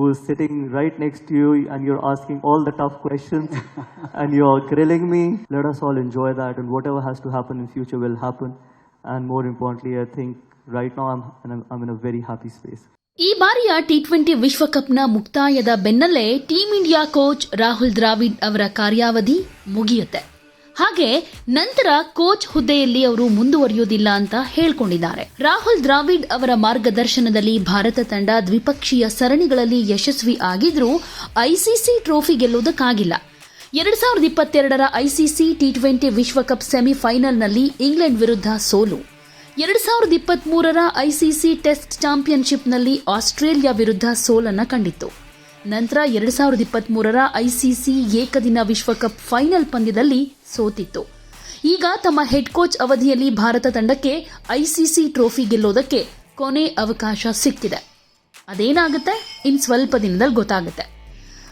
who's sitting right next to you and you're asking all the tough questions and you're grilling me. Let us all enjoy that and whatever has to happen in future will happen. And more importantly, I think right now I'm, I'm, I'm in a very happy space. ಈ ಬಾರಿಯ T twenty ವಿಶ್ವಕಪ್ನ ಮುಕ್ತಾಯದ ಬೆನ್ನಲ್ಲೇ team India coach Rahul Dravid ಅವರ ಕಾರ್ಯಾವಧಿ ಮುಗಿಯುತ್ತೆ ಹಾಗೆ ನಂತರ ಕೋಚ್ ಹುದ್ದೆಯಲ್ಲಿ ಅವರು ಮುಂದುವರಿಯೋದಿಲ್ಲ ಅಂತ ಹೇಳ್ಕೊಂಡಿದ್ದಾರೆ. ರಾಹುಲ್ ದ್ರಾವಿಡ್ ಅವರ ಮಾರ್ಗದರ್ಶನದಲ್ಲಿ ಭಾರತ ತಂಡ ದ್ವಿಪಕ್ಷೀಯ ಸರಣಿಗಳಲ್ಲಿ ಯಶಸ್ವಿ ಆಗಿದ್ರೂ ಐಸಿಸಿ ಟ್ರೋಫಿ ಗೆಲ್ಲುವುದಕ್ಕಾಗಿಲ್ಲ. ಎರಡ್ ಸಾವಿರದ ಇಪ್ಪತ್ತೆರಡರ ಐಸಿಸಿ ಟಿ ಟ್ವೆಂಟಿ ವಿಶ್ವಕಪ್ ಸೆಮಿಫೈನಲ್ನಲ್ಲಿ ಇಂಗ್ಲೆಂಡ್ ವಿರುದ್ಧ ಸೋಲು. ಎರಡ್ ಸಾವಿರದ ಇಪ್ಪತ್ತ್ ಮೂರರ ಐಸಿಸಿ ಟೆಸ್ಟ್ ಚಾಂಪಿಯನ್ಶಿಪ್ನಲ್ಲಿ ಆಸ್ಟ್ರೇಲಿಯಾ ವಿರುದ್ಧ ಸೋಲನ್ನ ಕಂಡಿತ್ತು. ನಂತರ ಎರಡ್ ಸಾವಿರದ ಇಪ್ಪತ್ತ್ ಮೂರರ ಐಸಿಸಿ ಏಕದಿನ ವಿಶ್ವಕಪ್ ಫೈನಲ್ ಪಂದ್ಯದಲ್ಲಿ ಸೋತಿತ್ತು. ಈಗ ತಮ್ಮ ಹೆಡ್ ಕೋಚ್ ಅವಧಿಯಲ್ಲಿ ಭಾರತ ತಂಡಕ್ಕೆ ಐಸಿಸಿ ಟ್ರೋಫಿ ಗೆಲ್ಲೋದಕ್ಕೆ ಕೊನೆ ಅವಕಾಶ ಸಿಕ್ಕಿದೆ. ಅದೇನಾಗುತ್ತೆ? ಇನ್ ಸ್ವಲ್ಪ ದಿನದಲ್ಲಿ ಗೊತ್ತಾಗುತ್ತೆ.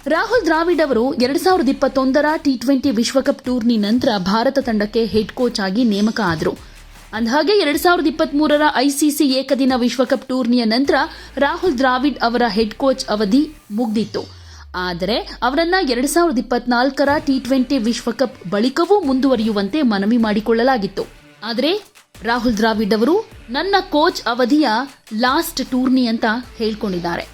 ರಾಹುಲ್ ದ್ರಾವಿಡ್ ಅವರು ಎರಡ್ ಸಾವಿರದ ಇಪ್ಪತ್ತೊಂದರ ಟಿ ಟ್ವೆಂಟಿ ವಿಶ್ವಕಪ್ ಟೂರ್ನಿ ನಂತರ ಭಾರತ ತಂಡಕ್ಕೆ ಹೆಡ್ ಕೋಚ್ ಆಗಿ ನೇಮಕ ಆದರು. ಅಂದಹಾಗೆ ಎರಡ್ ಸಾವಿರದ ಇಪ್ಪತ್ತ್ ಮೂರರ ಐಸಿಸಿ ಏಕದಿನ ವಿಶ್ವಕಪ್ ಟೂರ್ನಿಯ ನಂತರ ರಾಹುಲ್ ದ್ರಾವಿಡ್ ಅವರ ಹೆಡ್ ಕೋಚ್ ಅವಧಿ ಮುಗ್ದಿತ್ತು. ಆದರೆ ಅವರನ್ನ ಎರಡ್ ಸಾವಿರದ ಇಪ್ಪತ್ನಾಲ್ಕರ ಟಿ ಟ್ವೆಂಟಿ ವಿಶ್ವಕಪ್ ಬಳಿಕವೂ ಮುಂದುವರಿಯುವಂತೆ ಮನವಿ ಮಾಡಿಕೊಳ್ಳಲಾಗಿತ್ತು. ಆದರೆ ರಾಹುಲ್ ದ್ರಾವಿಡ್ ಅವರು ನನ್ನ ಕೋಚ್ ಅವಧಿಯ ಲಾಸ್ಟ್ ಟೂರ್ನಿ ಅಂತ ಹೇಳ್ಕೊಂಡಿದ್ದಾರೆ.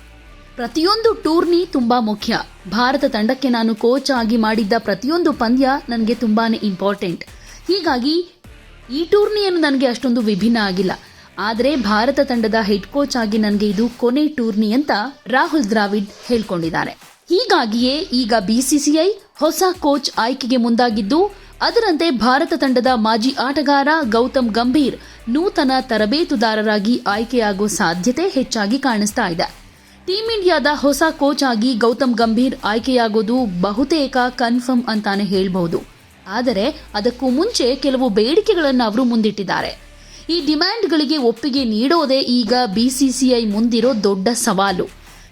ಪ್ರತಿಯೊಂದು ಟೂರ್ನಿ ತುಂಬಾ ಮುಖ್ಯ. ಭಾರತ ತಂಡಕ್ಕೆ ನಾನು ಕೋಚ್ ಆಗಿ ಮಾಡಿದ್ದ ಪ್ರತಿಯೊಂದು ಪಂದ್ಯ ನನಗೆ ತುಂಬಾನೇ ಇಂಪಾರ್ಟೆಂಟ್. ಹೀಗಾಗಿ ಈ ಟೂರ್ನಿಯನ್ನು ನನಗೆ ಅಷ್ಟೊಂದು ವಿಭಿನ್ನ ಆಗಿಲ್ಲ. ಆದರೆ ಭಾರತ ತಂಡದ ಹೆಡ್ ಕೋಚ್ ಆಗಿ ನನಗೆ ಇದು ಕೊನೆ ಟೂರ್ನಿ ಅಂತ ರಾಹುಲ್ ದ್ರಾವಿಡ್ ಹೇಳ್ಕೊಂಡಿದ್ದಾರೆ. ಹೀಗಾಗಿಯೇ ಈಗ ಬಿಸಿಸಿಐ ಹೊಸ ಕೋಚ್ ಆಯ್ಕೆಗೆ ಮುಂದಾಗಿದ್ದು, ಅದರಂತೆ ಭಾರತ ತಂಡದ ಮಾಜಿ ಆಟಗಾರ ಗೌತಮ್ ಗಂಭೀರ್ ನೂತನ ತರಬೇತುದಾರರಾಗಿ ಆಯ್ಕೆಯಾಗುವ ಸಾಧ್ಯತೆ ಹೆಚ್ಚಾಗಿ ಕಾಣಿಸ್ತಾ ಇದೆ. ಟೀಂ ಇಂಡಿಯಾದ ಹೊಸ ಕೋಚ್ ಆಗಿ ಗೌತಮ್ ಗಂಭೀರ್ ಆಯ್ಕೆಯಾಗೋದು ಬಹುತೇಕ ಕನ್ಫರ್ಮ್ ಅಂತಾನೆ ಹೇಳ್ಬಹುದು. ಆದರೆ ಅದಕ್ಕೂ ಮುಂಚೆ ಕೆಲವು ಬೇಡಿಕೆಗಳನ್ನು ಅವರು ಮುಂದಿಟ್ಟಿದ್ದಾರೆ. ಈ ಡಿಮ್ಯಾಂಡ್ಗಳಿಗೆ ಒಪ್ಪಿಗೆ ನೀಡೋದೇ ಈಗ ಬಿಸಿಸಿಐ ಮುಂದಿರೋ ದೊಡ್ಡ ಸವಾಲು.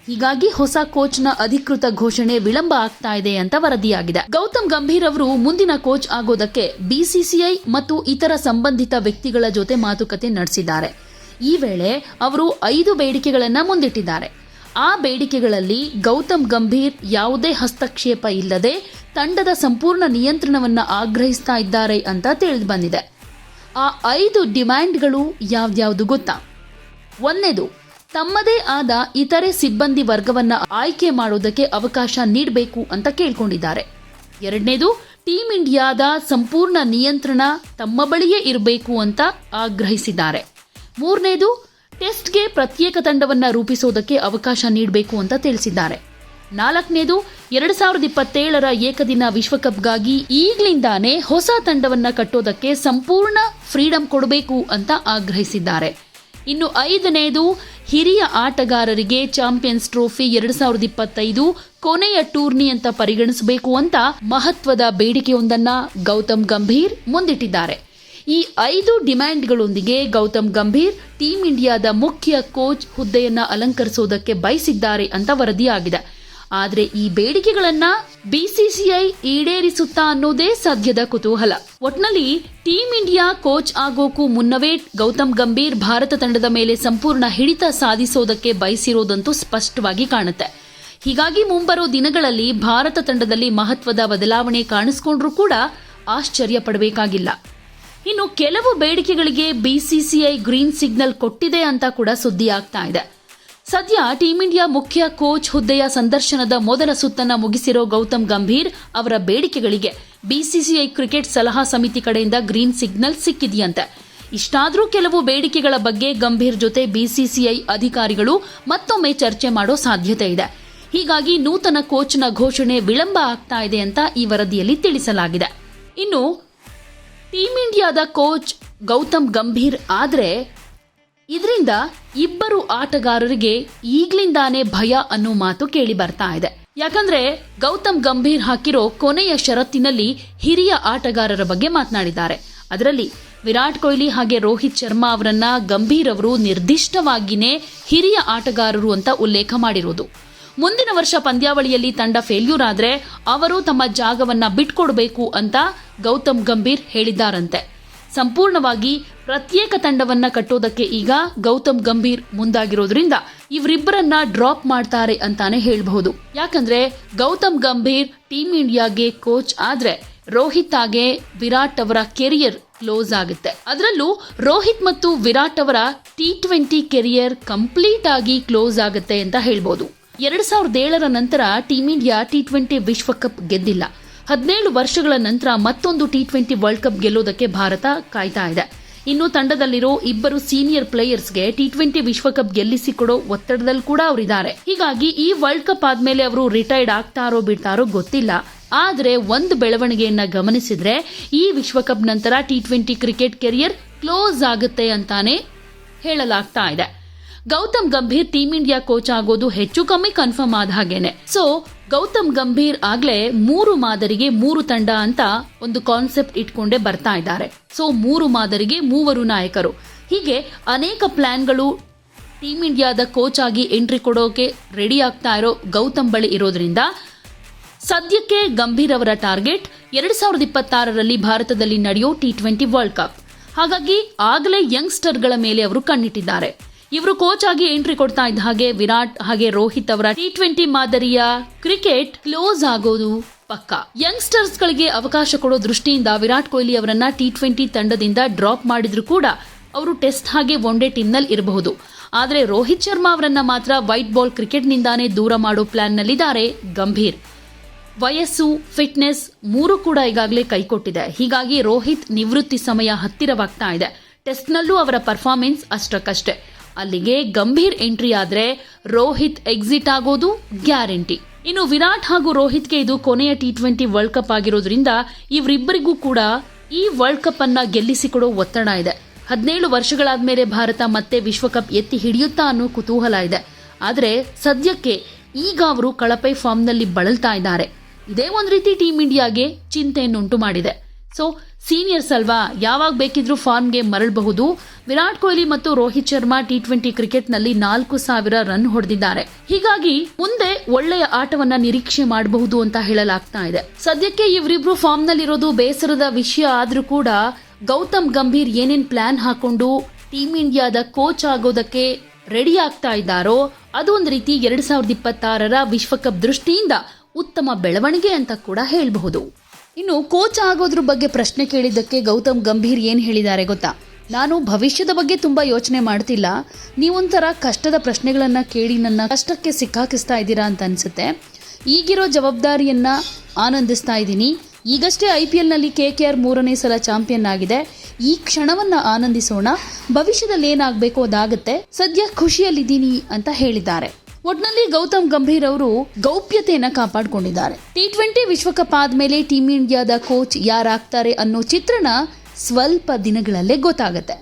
ಹೀಗಾಗಿ ಹೊಸ ಕೋಚ್ನ ಅಧಿಕೃತ ಘೋಷಣೆ ವಿಳಂಬ ಆಗ್ತಾ ಇದೆ ಅಂತ ವರದಿಯಾಗಿದೆ. ಗೌತಮ್ ಗಂಭೀರ್ ಅವರು ಮುಂದಿನ ಕೋಚ್ ಆಗೋದಕ್ಕೆ ಬಿಸಿಸಿಐ ಮತ್ತು ಇತರ ಸಂಬಂಧಿತ ವ್ಯಕ್ತಿಗಳ ಜೊತೆ ಮಾತುಕತೆ ನಡೆಸಿದ್ದಾರೆ. ಈ ವೇಳೆ ಅವರು ಐದು ಬೇಡಿಕೆಗಳನ್ನ ಮುಂದಿಟ್ಟಿದ್ದಾರೆ. ಆ ಬೇಡಿಕೆಗಳಲ್ಲಿ ಗೌತಮ್ ಗಂಭೀರ್ ಯಾವುದೇ ಹಸ್ತಕ್ಷೇಪ ಇಲ್ಲದೆ ತಂಡದ ಸಂಪೂರ್ಣ ನಿಯಂತ್ರಣವನ್ನ ಆಗ್ರಹಿಸ್ತಾ ಇದ್ದಾರೆ ಅಂತ ತಿಳಿದು ಬಂದಿದೆ ಆ ಐದು ಡಿಮ್ಯಾಂಡ್ಗಳು ಯಾವ್ದ್ಯಾವ್ದು ಗೊತ್ತಾ? ಒಂದನೇದು ತಮ್ಮದೇ ಆದ ಇತರೆ ಸಿಬ್ಬಂದಿ ವರ್ಗವನ್ನ ಆಯ್ಕೆ ಮಾಡೋದಕ್ಕೆ ಅವಕಾಶ ನೀಡಬೇಕು ಅಂತ ಕೇಳ್ಕೊಂಡಿದ್ದಾರೆ. ಎರಡನೇದು, ಟೀಂ ಇಂಡಿಯಾದ ಸಂಪೂರ್ಣ ನಿಯಂತ್ರಣ ತಮ್ಮ ಬಳಿಯೇ ಇರಬೇಕು ಅಂತ ಆಗ್ರಹಿಸಿದ್ದಾರೆ. ಮೂರನೇದು, ಟೆಸ್ಟ್ಗೆ ಪ್ರತ್ಯೇಕ ತಂಡವನ್ನ ರೂಪಿಸೋದಕ್ಕೆ ಅವಕಾಶ ನೀಡಬೇಕು ಅಂತ ತಿಳಿಸಿದ್ದಾರೆ. ನಾಲ್ಕನೇದು, ಎರಡ್ ಸಾವಿರದ ಇಪ್ಪತ್ತೇಳರ ಏಕದಿನ ವಿಶ್ವಕಪ್ಗಾಗಿ ಈಗ್ಲಿಂದಾನೇ ಹೊಸ ತಂಡವನ್ನ ಕಟ್ಟೋದಕ್ಕೆ ಸಂಪೂರ್ಣ ಫ್ರೀಡಂ ಕೊಡಬೇಕು ಅಂತ ಆಗ್ರಹಿಸಿದ್ದಾರೆ. ಇನ್ನು ಐದನೇದು, ಹಿರಿಯ ಆಟಗಾರರಿಗೆ ಚಾಂಪಿಯನ್ಸ್ ಟ್ರೋಫಿ ಎರಡ್ ಸಾವಿರದ ಇಪ್ಪತ್ತೈದು ಕೊನೆಯ ಟೂರ್ನಿ ಅಂತ ಪರಿಗಣಿಸಬೇಕು ಅಂತ ಮಹತ್ವದ ಬೇಡಿಕೆಯೊಂದನ್ನ ಗೌತಮ್ ಗಂಭೀರ್ ಮುಂದಿಟ್ಟಿದ್ದಾರೆ. ಈ ಐದು ಡಿಮ್ಯಾಂಡ್ಗಳೊಂದಿಗೆ ಗೌತಮ್ ಗಂಭೀರ್ ಟೀಂ ಇಂಡಿಯಾದ ಮುಖ್ಯ ಕೋಚ್ ಹುದ್ದೆಯನ್ನ ಅಲಂಕರಿಸೋದಕ್ಕೆ ಬಯಸಿದ್ದಾರೆ ಅಂತ ವರದಿಯಾಗಿದೆ. ಆದರೆ ಈ ಬೇಡಿಕೆಗಳನ್ನ ಬಿಸಿಸಿಐ ಈಡೇರಿಸುತ್ತಾ ಅನ್ನೋದೇ ಸದ್ಯದ ಕುತೂಹಲ. ಒಟ್ನಲ್ಲಿ ಟೀಂ ಇಂಡಿಯಾ ಕೋಚ್ ಆಗೋಕು ಮುನ್ನವೇ ಗೌತಮ್ ಗಂಭೀರ್ ಭಾರತ ತಂಡದ ಮೇಲೆ ಸಂಪೂರ್ಣ ಹಿಡಿತ ಸಾಧಿಸೋದಕ್ಕೆ ಬಯಸಿರೋದಂತೂ ಸ್ಪಷ್ಟವಾಗಿ ಕಾಣುತ್ತೆ. ಹೀಗಾಗಿ ಮುಂಬರೋ ದಿನಗಳಲ್ಲಿ ಭಾರತ ತಂಡದಲ್ಲಿ ಮಹತ್ವದ ಬದಲಾವಣೆ ಕಾಣಿಸ್ಕೊಂಡ್ರೂ ಕೂಡ ಆಶ್ಚರ್ಯ ಪಡಬೇಕಾಗಿಲ್ಲ. ಇನ್ನು ಕೆಲವು ಬೇಡಿಕೆಗಳಿಗೆ ಬಿಸಿಸಿಐ ಗ್ರೀನ್ ಸಿಗ್ನಲ್ ಕೊಟ್ಟಿದೆ ಅಂತ ಕೂಡ ಸುದ್ದಿ ಆಗ್ತಾ ಇದೆ. ಸದ್ಯ ಟೀಂ ಇಂಡಿಯಾ ಮುಖ್ಯ ಕೋಚ್ ಹುದ್ದೆಯ ಸಂದರ್ಶನದ ಮೊದಲ ಸುತ್ತನ್ನ ಮುಗಿಸಿರೋ ಗೌತಮ್ ಗಂಭೀರ್ ಅವರ ಬೇಡಿಕೆಗಳಿಗೆ ಬಿಸಿಸಿಐ ಕ್ರಿಕೆಟ್ ಸಲಹಾ ಸಮಿತಿ ಕಡೆಯಿಂದ ಗ್ರೀನ್ ಸಿಗ್ನಲ್ ಸಿಕ್ಕಿದೆಯಂತೆ. ಇಷ್ಟಾದರೂ ಕೆಲವು ಬೇಡಿಕೆಗಳ ಬಗ್ಗೆ ಗಂಭೀರ್ ಜೊತೆ ಬಿಸಿಸಿಐ ಅಧಿಕಾರಿಗಳು ಮತ್ತೊಮ್ಮೆ ಚರ್ಚೆ ಮಾಡೋ ಸಾಧ್ಯತೆ ಇದೆ. ಹೀಗಾಗಿ ನೂತನ ಕೋಚ್ನ ಘೋಷಣೆ ವಿಳಂಬ ಆಗ್ತಾ ಇದೆ ಅಂತ ಈ ವರದಿಯಲ್ಲಿ ತಿಳಿಸಲಾಗಿದೆ. ಇನ್ನು ಟೀಂ ಇಂಡಿಯಾದ ಕೋಚ್ ಗೌತಮ್ ಗಂಭೀರ್ ಆದ್ರೆ ಇದರಿಂದ ಇಬ್ಬರು ಆಟಗಾರರಿಗೆ ಈಗ್ಲಿಂದಾನೇ ಭಯ ಅನ್ನೋ ಮಾತು ಕೇಳಿ ಬರ್ತಾ ಇದೆ. ಯಾಕಂದ್ರೆ ಗೌತಮ್ ಗಂಭೀರ್ ಹಾಕಿರೋ ಕೊನೆಯ ಷರತ್ತಿನಲ್ಲಿ ಹಿರಿಯ ಆಟಗಾರರ ಬಗ್ಗೆ ಮಾತನಾಡಿದ್ದಾರೆ. ಅದರಲ್ಲಿ ವಿರಾಟ್ ಕೊಹ್ಲಿ ಹಾಗೆ ರೋಹಿತ್ ಶರ್ಮಾ ಅವರನ್ನ ಗಂಭೀರ್ ಅವರು ನಿರ್ದಿಷ್ಟವಾಗಿಯೇ ಹಿರಿಯ ಆಟಗಾರರು ಅಂತ ಉಲ್ಲೇಖ ಮಾಡಿರೋದು. ಮುಂದಿನ ವರ್ಷ ಪಂದ್ಯಾವಳಿಯಲ್ಲಿ ತಂಡ ಫೇಲ್ಯೂರ್ ಆದರೆ ಅವರು ತಮ್ಮ ಜಾಗವನ್ನ ಬಿಟ್ಕೊಡ್ಬೇಕು ಅಂತ ಗೌತಮ್ ಗಂಭೀರ್ ಹೇಳಿದ್ದಾರಂತೆ. ಸಂಪೂರ್ಣವಾಗಿ ಪ್ರತ್ಯೇಕ ತಂಡವನ್ನ ಕಟ್ಟೋದಕ್ಕೆ ಈಗ ಗೌತಮ್ ಗಂಭೀರ್ ಮುಂದಾಗಿರೋದ್ರಿಂದ ಇವರಿಬ್ಬರನ್ನ ಡ್ರಾಪ್ ಮಾಡ್ತಾರೆ ಅಂತಾನೆ ಹೇಳಬಹುದು. ಯಾಕಂದ್ರೆ ಗೌತಮ್ ಗಂಭೀರ್ ಟೀಮ್ ಇಂಡಿಯಾಗೆ ಕೋಚ್ ಆದ್ರೆ ರೋಹಿತ್ ಆಗೇ ವಿರಾಟ್ ಅವರ ಕೆರಿಯರ್ ಕ್ಲೋಸ್ ಆಗುತ್ತೆ. ಅದರಲ್ಲೂ ರೋಹಿತ್ ಮತ್ತು ವಿರಾಟ್ ಅವರ ಟಿ ಟ್ವೆಂಟಿ ಕೆರಿಯರ್ ಕಂಪ್ಲೀಟ್ ಆಗಿ ಕ್ಲೋಸ್ ಆಗುತ್ತೆ ಅಂತ ಹೇಳ್ಬೋದು ಎರಡ್ ಸಾವಿರದ ಏಳರ ನಂತರ ಟೀಮ್ ಇಂಡಿಯಾ ಟಿ ಟ್ವೆಂಟಿ ವಿಶ್ವಕಪ್ ಗೆದ್ದಿಲ್ಲ. ಹದಿನೇಳು ವರ್ಷಗಳ ನಂತರ ಮತ್ತೊಂದು ಟಿ ಟ್ವೆಂಟಿ ವರ್ಲ್ಡ್ ಕಪ್ ಗೆಲ್ಲೋದಕ್ಕೆ ಭಾರತ ಕಾಯ್ತಾ ಇದೆ. ಇನ್ನು ತಂಡದಲ್ಲಿರೋ ಇಬ್ಬರು ಸೀನಿಯರ್ ಪ್ಲೇಯರ್ಸ್ಗೆ ಟಿ ಟ್ವೆಂಟಿ ವಿಶ್ವಕಪ್ ಗೆಲ್ಲಿಸಿಕೊಡೋ ಒತ್ತಡದಲ್ಲಿ ಕೂಡ ಅವರಿದ್ದಾರೆ. ಹೀಗಾಗಿ ಈ ವರ್ಲ್ಡ್ ಕಪ್ ಆದ್ಮೇಲೆ ಅವರು ರಿಟೈರ್ಡ್ ಆಗ್ತಾರೋ ಬಿಡ್ತಾರೋ ಗೊತ್ತಿಲ್ಲ. ಆದರೆ ಒಂದು ಬೆಳವಣಿಗೆಯನ್ನ ಗಮನಿಸಿದ್ರೆ ಈ ವಿಶ್ವಕಪ್ ನಂತರ T twenty cricket career close ಆಗುತ್ತೆ ಅಂತಾನೆ ಹೇಳಲಾಗ್ತಾ ಇದೆ. Gautam Gambhir team India coach ಆಗೋದು ಹೆಚ್ಚು ಕಮ್ಮಿ ಕನ್ಫರ್ಮ್ ಆದ ಹಾಗೇನೆ. ಸೊ ಗೌತಮ್ ಗಂಭೀರ್ ಆಗ್ಲೇ ಮೂರು ಮಾದರಿಗೆ ಮೂರು ತಂಡ ಅಂತ ಒಂದು ಕಾನ್ಸೆಪ್ಟ್ ಇಟ್ಕೊಂಡೇ ಬರ್ತಾ ಇದ್ದಾರೆ. ಸೊ ಮೂರು ಮಾದರಿಗೆ ಮೂವರು ನಾಯಕರು. ಹೀಗೆ ಅನೇಕ ಪ್ಲಾನ್ಗಳು ಟೀಮ್ ಇಂಡಿಯಾದ ಕೋಚ್ ಆಗಿ ಎಂಟ್ರಿ ಕೊಡೋಕೆ ರೆಡಿ ಆಗ್ತಾ ಇರೋ ಗೌತಮ್ ಬಳಿ ಇರೋದ್ರಿಂದ ಸದ್ಯಕ್ಕೆ ಗಂಭೀರ್ ಅವರ ಟಾರ್ಗೆಟ್ ಎರಡ್ ಸಾವಿರದ ಇಪ್ಪತ್ತಾರರಲ್ಲಿ ಭಾರತದಲ್ಲಿ ನಡೆಯೋ ಟಿ ಟ್ವೆಂಟಿ ವರ್ಲ್ಡ್ ಕಪ್ ಹಾಗಾಗಿ ಆಗಲೇ ಯಂಗ್ಸ್ಟರ್ಗಳ ಮೇಲೆ ಅವರು ಕಣ್ಣಿಟ್ಟಿದ್ದಾರೆ. ಇವರು ಕೋಚ್ ಆಗಿ ಎಂಟ್ರಿ ಕೊಡ್ತಾ ಇದ್ದ ಹಾಗೆ ವಿರಾಟ್ ಹಾಗೆ ರೋಹಿತ್ ಅವರ ಟಿ ಟ್ವೆಂಟಿ ಮಾದರಿಯ ಕ್ರಿಕೆಟ್ ಕ್ಲೋಸ್ ಆಗೋದು ಪಕ್ಕ. ಯಂಗ್ಸ್ಟರ್ಸ್ ಗಳಿಗೆ ಅವಕಾಶ ಕೊಡೋ ದೃಷ್ಟಿಯಿಂದ ವಿರಾಟ್ ಕೊಹ್ಲಿ ಅವರನ್ನ ಟಿ ಟ್ವೆಂಟಿ ತಂಡದಿಂದ ಡ್ರಾಪ್ ಮಾಡಿದ್ರು ಕೂಡ ಅವರು ಟೆಸ್ಟ್ ಹಾಗೆ ಒನ್ ಡೇ ಟೀಮ್ನಲ್ಲಿ ಇರಬಹುದು. ಆದರೆ ರೋಹಿತ್ ಶರ್ಮಾ ಅವರನ್ನ ಮಾತ್ರ ವೈಟ್ ಬಾಲ್ ಕ್ರಿಕೆಟ್ನಿಂದಾನೇ ದೂರ ಮಾಡೋ ಪ್ಲಾನ್ನಲ್ಲಿದ್ದಾರೆ ಗಂಭೀರ್. ವಯಸ್ಸು ಫಿಟ್ನೆಸ್ ಮೂರು ಕೂಡ ಈಗಾಗಲೇ ಕೈಕೊಟ್ಟಿದೆ ಹೀಗಾಗಿ ರೋಹಿತ್ ನಿವೃತ್ತಿ ಸಮಯ ಹತ್ತಿರವಾಗ್ತಾ ಇದೆ. ಟೆಸ್ಟ್ನಲ್ಲೂ ಅವರ ಪರ್ಫಾರ್ಮೆನ್ಸ್ ಅಷ್ಟಕ್ಕಷ್ಟೇ. ಅಲ್ಲಿಗೆ ಗಂಭೀರ್ ಎಂಟ್ರಿ ಆದ್ರೆ ರೋಹಿತ್ ಎಕ್ಸಿಟ್ ಆಗೋದು ಗ್ಯಾರಂಟಿ. ಇನ್ನು ವಿರಾಟ್ ಹಾಗೂ ರೋಹಿತ್ಗೆ ಇದು ಕೊನೆಯ ಟಿ ಟ್ವೆಂಟಿ ವರ್ಲ್ಡ್ ಕಪ್ ಆಗಿರೋದ್ರಿಂದ ಇವರಿಬ್ಬರಿಗೂ ಕೂಡ ಈ ವರ್ಲ್ಡ್ ಕಪ್ ಅನ್ನ ಗೆಲ್ಲಿಸಿಕೊಡೋ ಒತ್ತಡ ಇದೆ. ಹದಿನೇಳು ವರ್ಷಗಳಾದ್ಮೇಲೆ ಭಾರತ ಮತ್ತೆ ವಿಶ್ವಕಪ್ ಎತ್ತಿ ಹಿಡಿಯುತ್ತಾ ಅನ್ನೋ ಕುತೂಹಲ ಇದೆ. ಆದರೆ ಸದ್ಯಕ್ಕೆ ಈಗ ಅವರು ಕಳಪೆ ಫಾರ್ಮ್ನಲ್ಲಿ ಬಳಲ್ತಾ ಇದ್ದಾರೆ. ಇದೇ ಒಂದು ರೀತಿ ಟೀಮ್ ಇಂಡಿಯಾಗೆ ಚಿಂತೆಯನ್ನುಂಟು ಮಾಡಿದೆ. ಸೊ ಸೀನಿಯರ್ಸ್ ಅಲ್ವಾ? ಯಾವಾಗ ಬೇಕಿದ್ರೂ ಫಾರ್ಮ್ಗೆ ಮರಳಬಹುದು. ವಿರಾಟ್ ಕೊಹ್ಲಿ ಮತ್ತು ರೋಹಿತ್ ಶರ್ಮಾ ಟಿ ಟ್ವೆಂಟಿ ಕ್ರಿಕೆಟ್ನಲ್ಲಿ ನಾಲ್ಕು ಸಾವಿರ ರನ್ ಹೊಡೆದಿದ್ದಾರೆ. ಹೀಗಾಗಿ ಮುಂದೆ ಒಳ್ಳೆಯ ಆಟವನ್ನ ನಿರೀಕ್ಷೆ ಮಾಡಬಹುದು ಅಂತ ಹೇಳಲಾಗ್ತಾ ಇದೆ. ಸದ್ಯಕ್ಕೆ ಇವರಿಬ್ರು ಫಾರ್ಮ್ನಲ್ಲಿರೋದು ಬೇಸರದ ವಿಷಯ ಆದ್ರೂ ಕೂಡ ಗೌತಮ್ ಗಂಭೀರ್ ಏನೇನ್ ಪ್ಲಾನ್ ಹಾಕೊಂಡು ಟೀಮ್ ಇಂಡಿಯಾದ ಕೋಚ್ ಆಗೋದಕ್ಕೆ ರೆಡಿ ಆಗ್ತಾ ಇದ್ದಾರೋ ಅದು ಒಂದು ರೀತಿ ಎರಡ್ ಸಾವಿರದ ಇಪ್ಪತ್ತಾರರ ವಿಶ್ವಕಪ್ ದೃಷ್ಟಿಯಿಂದ ಉತ್ತಮ ಬೆಳವಣಿಗೆ ಅಂತ ಕೂಡ ಹೇಳಬಹುದು. ಇನ್ನು ಕೋಚ್ ಆಗೋದ್ರ ಬಗ್ಗೆ ಪ್ರಶ್ನೆ ಕೇಳಿದ್ದಕ್ಕೆ ಗೌತಮ್ ಗಂಭೀರ್ ಏನು ಹೇಳಿದ್ದಾರೆ ಗೊತ್ತಾ? ನಾನು ಭವಿಷ್ಯದ ಬಗ್ಗೆ ತುಂಬಾ ಯೋಚನೆ ಮಾಡ್ತಿಲ್ಲ. ನೀವೊಂಥರ ಕಷ್ಟದ ಪ್ರಶ್ನೆಗಳನ್ನು ಕೇಳಿ ನನ್ನ ಕಷ್ಟಕ್ಕೆ ಸಿಕ್ಕಾಕಿಸ್ತಾ ಇದ್ದೀರಾ ಅಂತ ಅನ್ಸುತ್ತೆ. ಈಗಿರೋ ಜವಾಬ್ದಾರಿಯನ್ನ ಆನಂದಿಸ್ತಾ ಇದ್ದೀನಿ. ಈಗಷ್ಟೇ ಐ ಪಿ ಎಲ್ನಲ್ಲಿ ಕೆ ಕೆ ಆರ್ ಮೂರನೇ ಸಲ ಚಾಂಪಿಯನ್ ಆಗಿದೆ. ಈ ಕ್ಷಣವನ್ನ ಆನಂದಿಸೋಣ. ಭವಿಷ್ಯದಲ್ಲಿ ಏನಾಗಬೇಕು ಅದಾಗುತ್ತೆ. ಸದ್ಯ ಖುಷಿಯಲ್ಲಿದ್ದೀನಿ ಅಂತ ಹೇಳಿದ್ದಾರೆ. ಒಟ್ನಲ್ಲಿ ಗೌತಮ್ ಗಂಭೀರ್ ಅವರು ಗೌಪ್ಯತೆಯನ್ನು ಕಾಪಾಡಿಕೊಂಡಿದ್ದಾರೆ. ಟಿ ಟ್ವೆಂಟಿ ವಿಶ್ವಕಪ್ ಆದಮೇಲೆ ಟೀಮ್ ಇಂಡಿಯಾದ ಕೋಚ್ ಯಾರಾಗ್ತಾರೆ ಅನ್ನೋ ಚಿತ್ರಣ ಸ್ವಲ್ಪ ದಿನಗಳಲ್ಲೇ ಗೊತ್ತಾಗುತ್ತೆ.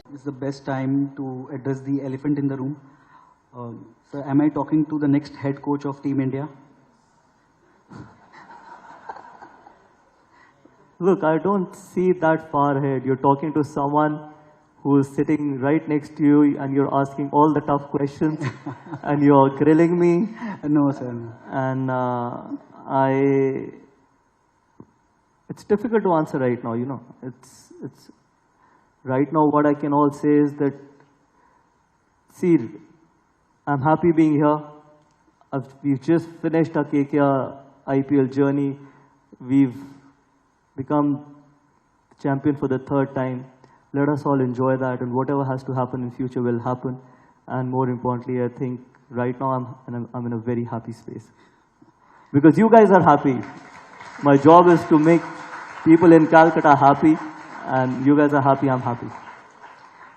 Best time to address the elephant in the room sir I talking to the next head coach of team India I for head you talking to who's sitting right next to you and you're asking all the tough questions and you're grilling me no, sir. no. and uh, I it's difficult to answer right now, you know. It's it's right now what I can all say is that see I'm happy being here. I've, we've just finished our KKR IPL journey. We've become champion for the third time. Let us all enjoy that, and whatever has to happen in future will happen. And more importantly, I think right now I'm, I'm in a very happy space because you guys are happy. My job is to make people in Calcutta happy, and you guys are happy. I'm happy.